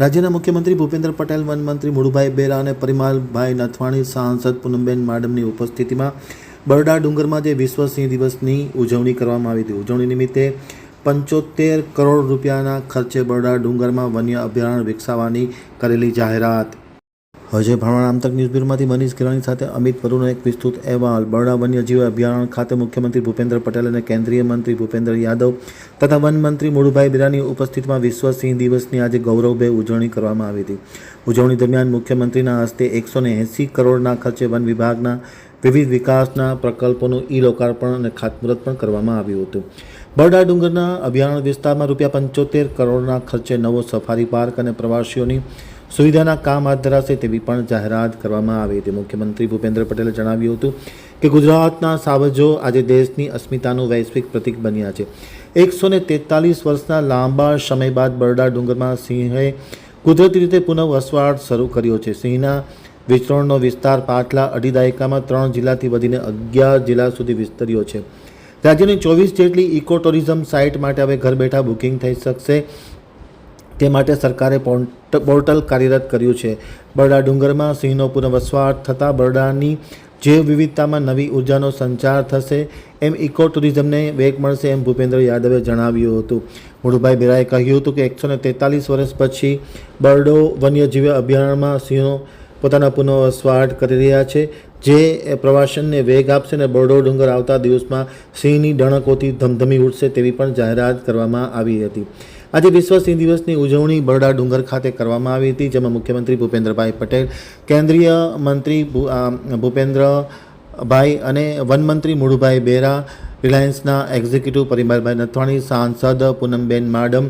રાજ્યના મુખ્યમંત્રી ભૂપેન્દ્ર પટેલ, વનમંત્રી મુળુભાઈ બેરા અને પરિમાલભાઈ નથવાણી, સાંસદ પૂનમબેન માડમની ઉપસ્થિતિમાં બરડા ડુંગરમાં જે વિશ્વ સિંહ દિવસની ઉજવણી કરવામાં આવી હતી. ઉજવણી નિમિત્તે પંચોતેર કરોડ રૂપિયાના ખર્ચે બરડા ડુંગરમાં વન્ય અભયારણ્ય વિકસાવવાની કરેલી જાહેરાત હજે ભણવાના આમતક ન્યૂઝ બ્યુરોમાંથી મનીષ કિરાણી સાથે અમિત વરુનો એક વિસ્તૃત અહેવાલ. બરડા વન્યજીવ અભયારણ્ય ખાતે મુખ્યમંત્રી ભૂપેન્દ્ર પટેલ અને કેન્દ્રીય મંત્રી ભૂપેન્દ્ર યાદવ તથા વનમંત્રી મુળુભાઈ બિરાની ઉપસ્થિતિમાં વિશ્વ સિંહ દિવસની આજે ગૌરવભે ઉજવણી કરવામાં આવી હતી. ઉજવણી દરમિયાન મુખ્યમંત્રીના હસ્તે એકસો ને એંસી કરોડના ખર્ચે વન વિભાગના વિવિધ વિકાસના પ્રકલ્પોનું ઈ લોકાર્પણ અને ખાતમુહૂર્ત પણ કરવામાં આવ્યું હતું. બરડા ડુંગરના અભયારણ્ય વિસ્તારમાં રૂપિયા પંચોતેર કરોડના ખર્ચે નવો સફારી પાર્ક અને પ્રવાસીઓની સુવિધાના કામ હાથ ધરાશે તેવી પણ જાહેરાત કરવામાં આવી હતી. મુખ્યમંત્રી ભૂપેન્દ્ર પટેલે જણાવ્યું હતું કે ગુજરાતના સાવજો આજે દેશની અસ્મિતાનું વૈશ્વિક પ્રતીક બન્યા છે. એકસો ને તેતાલીસ વર્ષના લાંબા સમય બાદ બરડા ડુંગરમાં સિંહે કુદરતી રીતે પુનઃ વસવાટ શરૂ કર્યો છે. સિંહના વિસ્તરણનો વિસ્તાર પાછલા અઢી દાયકામાં ત્રણ જિલ્લાથી વધીને અગિયાર જિલ્લા સુધી વિસ્તર્યો છે. રાજ્યની ચોવીસ જેટલી ઇકો ટુરિઝમ સાઇટ માટે હવે ઘર બેઠા બુકિંગ થઈ શકશે. તે માટે સરકારે પોર્ટ- પોર્ટલ કાર્યરત કર્યું છે. બરડા ડુંગરમાં સિંહનો પુનઃવસવાટ થતાં બરડાની જૈવ વિવિધતામાં નવી ઉર્જાનો સંચાર થશે એમ ઇકો ટુરિઝમને વેગ મળશે એમ ભૂપેન્દ્ર યાદવે જણાવ્યું હતું. મુળુભાઈ બેરાએ કહ્યું હતું કે એકસો તેતાલીસ વર્ષ પછી બરડો વન્યજીવ અભયારણ્યમાં સિંહો પોતાના પુનઃવસવાટ કરી રહ્યા છે, જે પ્રવાસનને વેગ આપશે અને બરડો ડુંગર આવતા દિવસમાં સિંહની ડણકોથી ધમધમી ઉઠશે તેવી પણ જાહેરાત કરવામાં આવી હતી. આજે વિશ્વ સિંહ દિવસની ઉજવણી બરડા ડુંગર ખાતે કરવામાં આવી હતી, જેમાં મુખ્યમંત્રી ભૂપેન્દ્રભાઈ પટેલ, કેન્દ્રીય મંત્રી ભૂપેન્દ્રભાઈ અને વનમંત્રી મુળુભાઈ બેરા, રિલાયન્સના એક્ઝિક્યુટિવ પરિમલભાઈ નથવાણી, સાંસદ પૂનમબેન માડમ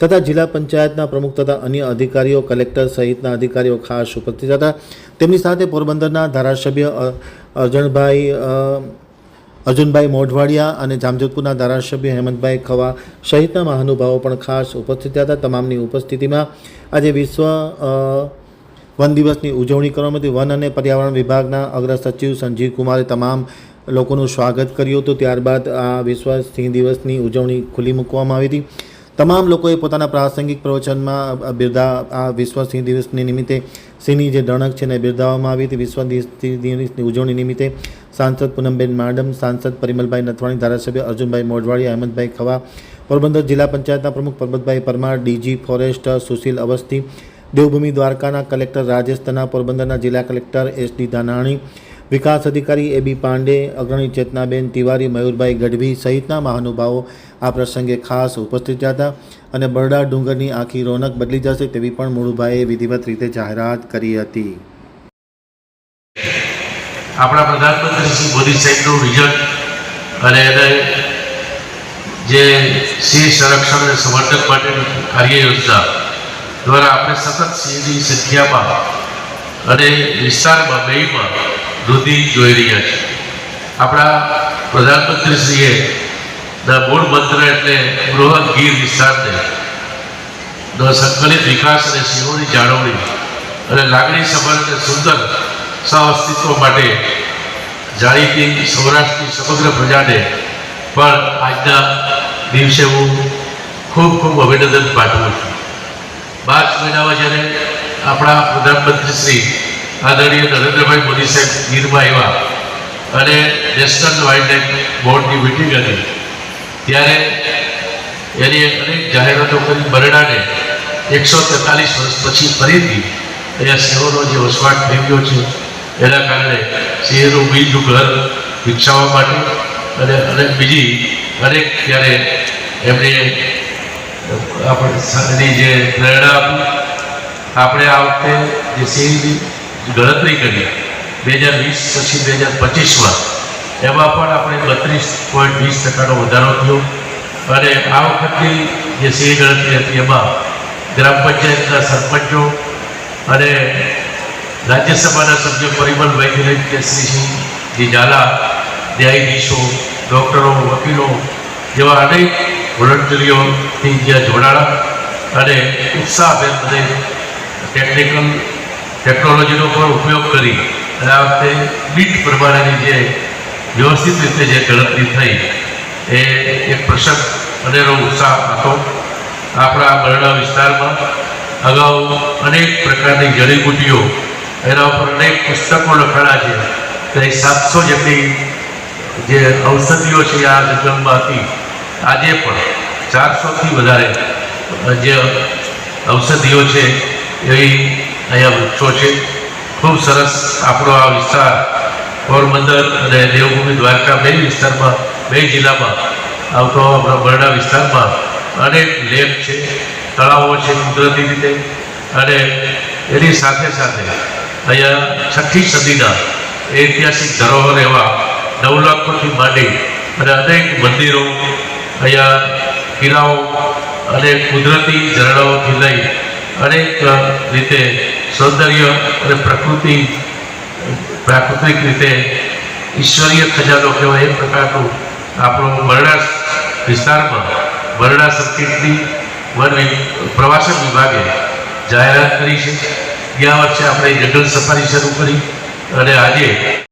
તથા જિલ્લા પંચાયતના પ્રમુખ તથા અન્ય અધિકારીઓ, કલેક્ટર સહિતના અધિકારીઓ ખાસ ઉપસ્થિત હતા. તેમની સાથે પોરબંદરના ધારાસભ્ય અર્જણભાઈ અર્જુનભાઈ મોઢવાડિયા અને જામજોધપુરના ધારાસભ્ય હેમંતભાઈ ખવા સહિતના મહાનુભાવો પણ ખાસ ઉપસ્થિત હતા. તમામની ઉપસ્થિતિમાં આજે વિશ્વ વન દિવસની ઉજવણી કરવામાં હતી. વન અને પર્યાવરણ વિભાગના અગ્ર સચિવ સંજીવ તમામ લોકોનું સ્વાગત કર્યું હતું. ત્યારબાદ આ વિશ્વ સિંહ દિવસની ઉજવણી ખુલ્લી મૂકવામાં આવી હતી. તમામ લોકોએ પોતાના પ્રાસંગિક પ્રવચનમાં બિરદા, આ વિશ્વ સિંહ દિવસની નિમિત્તે સિંહની જે ડણક છે એને બિરદાવવામાં આવી હતી. વિશ્વ દિવસની ઉજવણી નિમિત્તે સાંસદ પૂનમબેન માડમ, સાંસદ પરિમલભાઈ નથવાણી, ધારાસભ્ય અર્જુનભાઈ મોઢવાડી અહેમદભાઈ ખવા, પોરબંદર જિલ્લા પંચાયતના પ્રમુખ પરબતભાઈ પરમાર, ડીજી ફોરેસ્ટ સુશીલ અવસ્થી, દેવભૂમિ દ્વારકાના કલેક્ટર રાજેશ તના, પોરબંદરના જિલ્લા કલેક્ટર એસ ડી ધાનાણી, વિકાસ અધિકારી એબી પાંડે, અગ્રણી ચેતનાબેન તિવારી, મયુરભાઈ ગઢવી સહિતના મહાનુભાવો આ પ્રસંગે ખાસ ઉપસ્થિત હતા અને બરડા ડુંગરની આખી રોનક બદલી જશે તેવી પણ મુળુભાઈએ વિધિવત રીતે જાહેરાત કરી હતી. આપણા પ્રધાનમંત્રી શ્રી મોદી સાહેબનું વિઝન અને એને જે સિંહ સંરક્ષણ અને સંવર્ધન માટેની કાર્ય યોજના દ્વારા આપણે સતત સિંહની સંખ્યામાં અને વિસ્તારમાં બેયમાં વૃદ્ધિ જોઈ રહ્યા છીએ. આપણા પ્રધાનમંત્રીશ્રીએ ના મૂળ મંત્ર એટલે બૃહદ ગીર વિસ્તારને સંકલિત વિકાસ અને સિંહોની જાળવણી અને લાગણી સભર અને સુંદર સહઅસ્તિત્વ માટે જાણીતી સૌરાષ્ટ્રની સમગ્ર પ્રજાને પણ આજના દિવસે હું ખૂબ ખૂબ અભિનંદન પાઠવું છું. માર્ચ મહિનામાં જ્યારે આપણા પ્રધાનમંત્રી શ્રી આદરણીય નરેન્દ્રભાઈ મોદી સાહેબ ગીરમાં આવ્યા અને નેશનલ વાઇલ્ડ બોર્ડની મિટિંગ હતી, ત્યારે એની અનેક જાહેરાતો કરી, બરડાને એકસો તેતાલીસ વર્ષ પછી ફરીથી અહીંયા સિંહોનો જે વસવાટ થઈ ગયો છે એના કારણે સિંહનું બીજનું ઘર વિકસાવવા માટે અને અનેક બીજી અનેક ત્યારે એમને આપણે જે પ્રેરણા આપી, આપણે આ વખતે જે સિંહની ગણતરી કરી બે હજાર વીસ પછી બે હજાર પચીસમાં એમાં પણ આપણે બત્રીસ પોઈન્ટ વીસ ટકાનો વધારો થયો અને આ વખતની જે સિંહ ગણતરી હતી એમાં ગ્રામ પંચાયતના સરપંચો અને રાજ્યસભાના સભ્ય પરિમલભાઈ કેસરીસિંહ જી ઝાલા, ન્યાયાધીશો, ડૉક્ટરો, વકીલો જેવા અનેક વોલન્ટિયરોથી જ્યાં જોડાણા અને ઉત્સાહભેર બધે ટેકનિકલ ટેકનોલોજીનો પણ ઉપયોગ કરી અને આ વખતે બીટ પ્રમાણેની જે વ્યવસ્થિત રીતે જે ગણતરી થઈ એ એક પ્રસંગ અનેરો ઉત્સાહ હતો. આપણા બરડા વિસ્તારમાં અગાઉ અનેક પ્રકારની જડીબુટીઓ એના ઉપર અનેક પુસ્તકો લખાણા છે. તે સાતસો જેટલી જે ઔષધિઓ છે આ જંગલમાં હતી. આજે પણ ચારસોથી વધારે જે ઔષધિઓ છે એવી અહીંયા વૃક્ષો છે. ખૂબ સરસ આપણો આ વિસ્તાર પોરબંદર અને દેવભૂમિ દ્વારકા બે વિસ્તારમાં, બે જિલ્લામાં, આવતો બરડા વિસ્તારમાં અનેક લેક છે, તળાવો છે કુદરતી રીતે અને એની સાથે સાથે અહીંયા છઠ્ઠી સદીના ઐતિહાસિક ધરોહર એવા નવલખોથી માંડી અને અનેક મંદિરો અહીંયા કિલ્લાઓ અને કુદરતી ઝરણાઓથી લઈ અનેક રીતે સૌંદર્ય અને પ્રકૃતિ, પ્રાકૃતિક રીતે ઈશ્વરીય ખજાનો કહેવાય એ પ્રકારનું આપણો બરડા વિસ્તારમાં બરડા સર્કિટની વન પ્રવાસન વિભાગે જાહેરાત કરી છે. ગયા વર્ષે આપણે જંગલ સફારી શરૂ કરી અને આજે